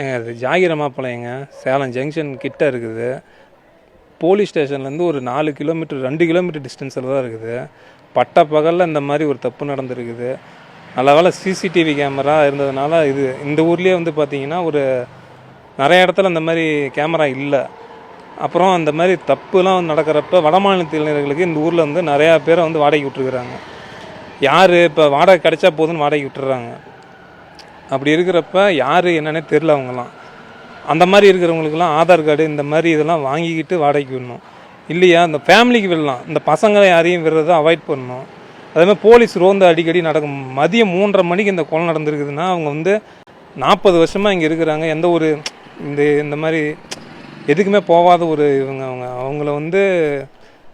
ஏங்க அது ஜாகிரமாப்பாளையங்க சேலம் ஜங்ஷன் கிட்ட இருக்குது. போலீஸ் ஸ்டேஷன்லேருந்து ஒரு நாலு கிலோமீட்டர் ரெண்டு கிலோமீட்டர் டிஸ்டன்ஸில் தான் இருக்குது. பட்ட பகலில் இந்த மாதிரி ஒரு தப்பு நடந்திருக்குது. நல்ல வேலை சிசிடிவி கேமரா இருந்ததுனால இது இந்த ஊர்லேயே வந்து பார்த்தீங்கன்னா ஒரு நிறைய இடத்துல இந்த மாதிரி கேமரா இல்லை. அப்புறம் அந்த மாதிரி தப்புலாம் நடக்கிறப்ப வட வடமாநிலத்தினர்களுக்கு இந்த ஊரில் வந்து நிறையா பேரை வந்து வாடகை விட்டுருக்குறாங்க. யார் இப்போ வாடகை கிடைச்சா போதுன்னு வாடகை விட்டுறாங்க. அப்படி இருக்கிறப்ப யார் என்னன்னே தெரில அவங்கலாம் அந்த மாதிரி இருக்கிறவங்களுக்குலாம் ஆதார் கார்டு இந்த மாதிரி இதெல்லாம் வாங்கிக்கிட்டு வாடகைக்கு விடணும். இல்லையா? இந்த ஃபேமிலிக்கு விடலாம். இந்த பசங்களை யாரையும் விடுறதை அவாய்ட் பண்ணணும். அதேமாதிரி போலீஸ் ரோந்து அடிக்கடி நடக்கும். மதியம் மூன்றரை மணிக்கு இந்த கொலை நடந்திருக்குதுன்னா அவங்க வந்து நாற்பது வருஷமாக இங்கே இருக்கிறாங்க. எந்த ஒரு இந்த இந்த மாதிரி எதுக்குமே போகாத ஒரு இவங்க அவங்க. அவங்கள வந்து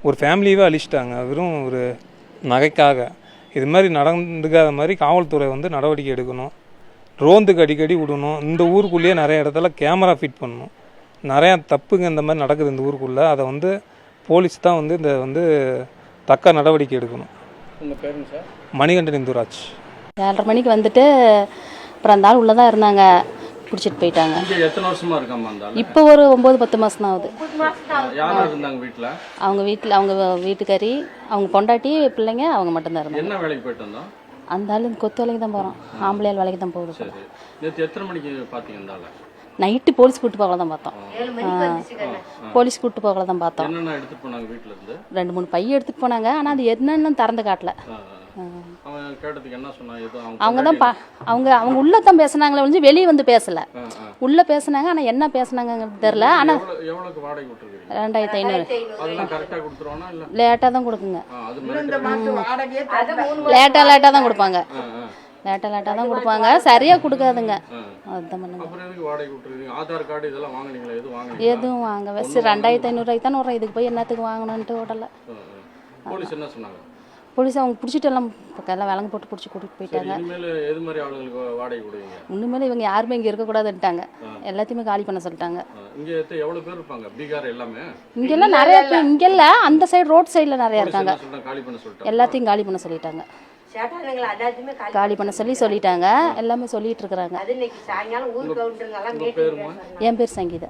ஒரு ஃபேமிலியவே அழிச்சிட்டாங்க. வெறும் ஒரு நகைக்காக. இது மாதிரி நடந்துக்காத மாதிரி காவல்துறை வந்து நடவடிக்கை எடுக்கணும். ரோந்துக்கு அடிக்கடி விடணும். இந்த ஊருக்குள்ளேயே நிறைய இடத்துல கேமரா ஃபிட் பண்ணணும். நிறையா தப்புங்க இந்த மாதிரி நடக்குது இந்த ஊருக்குள்ளே. அதை வந்து போலீஸ் தான் வந்து இந்த வந்து தக்க நடவடிக்கை எடுக்கணும். உங்கள் பேருங்க சார்? மணிகண்டன் இந்துராஜ். ஏழரை மணிக்கு வந்துட்டு அப்புறம் அந்த ஆள் உள்ளே தான் இருந்தாங்க. பிடிச்சிட்டு போயிட்டாங்க. இங்கே எத்தனை வருஷமா இருக்காம அந்த? இப்போ ஒரு ஒம்பது பத்து மாதம் தான் ஆகுது. யார் யார் இருந்தாங்க வீட்டில் அவங்க வீட்டில் அவங்க வீட்டுக்காரி அவங்க பொண்டாட்டி பிள்ளைங்க அவங்க மட்டும்தான் இருந்தாங்க. என்ன வேலைக்கு போயிட்டு வந்தோம்? அந்த ஆள் இந்த கொத்து வேலைக்கு தான் போகிறான் ஆம்பளையால் வேலைக்கு தான் போகுது சரி நேற்று எத்தனை மணிக்கு பார்த்தீங்க ஆளை? நைட்டு போலீஸ் கூட்டு போகல தான் பார்த்தோம். போலீஸ் கூட்டு போகல தான் பார்த்தோம். எடுத்துட்டு ரெண்டு மூணு பைய எடுத்துகிட்டு போனாங்க. ஆனால் அது என்னன்னு திறந்து காட்டல. அவங்க தான் பா அவங்க அவங்க உள்ளே தான் பேசுனாங்களே ஒழிஞ்சு வெளியே வந்து பேசலை. உள்ளே பேசுனாங்க ஆனால் என்ன பேசுனாங்கங்கிறது தெரில ஆனால் ரெண்டாயிரத்தி ஐநூறு. லேட்டாக தான் கொடுக்குங்க. லேட்டாக லேட்டாக தான் கொடுப்பாங்க. லேட்டாக லேட்டாக தான் கொடுப்பாங்க. சரியாக கொடுக்காதுங்க. அதுதான் பண்ணுங்க. எதுவும் வாங்க வச்சு ரெண்டாயிரத்தி ஐநூறுரூவாய்க்கு தானே வரும் இதுக்கு போய் என்னத்துக்கு வாங்கணுன்ட்டு விடல. போலீஸ் அவங்க பிடிச்சிட்டு எல்லாம் பக்கம் எல்லாம் விலங்கு போட்டு பிடிச்சி கூட்டிகிட்டு போயிட்டாங்க. இனிமேல் இவங்க யாருமே இங்கே இருக்கக்கூடாதுன்ட்டாங்க. எல்லாத்தையுமே காலி பண்ண சொல்லிட்டாங்க. ஆ, இங்க எத்த- எவ்வளவு பேர் இருப்பாங்க? பீகார் எல்லாமே? இங்கெல்லாம் நிறைய பேர் இங்கெல்லாம் அந்த சைடு ரோட் சைடில் நிறையா இருக்காங்க. என்ன சொல்றாங்க? காலி பண்ண சொல்லிட்டாங்க. எல்லாத்தையும் காலி பண்ண சொல்லிட்டாங்க. காலி பண்ண சொல்லி சொல்லிட்டாங்க. எல்லாமே சொல்லிட்டு இருக்கிறாங்க. என் பேர் சங்கீதா.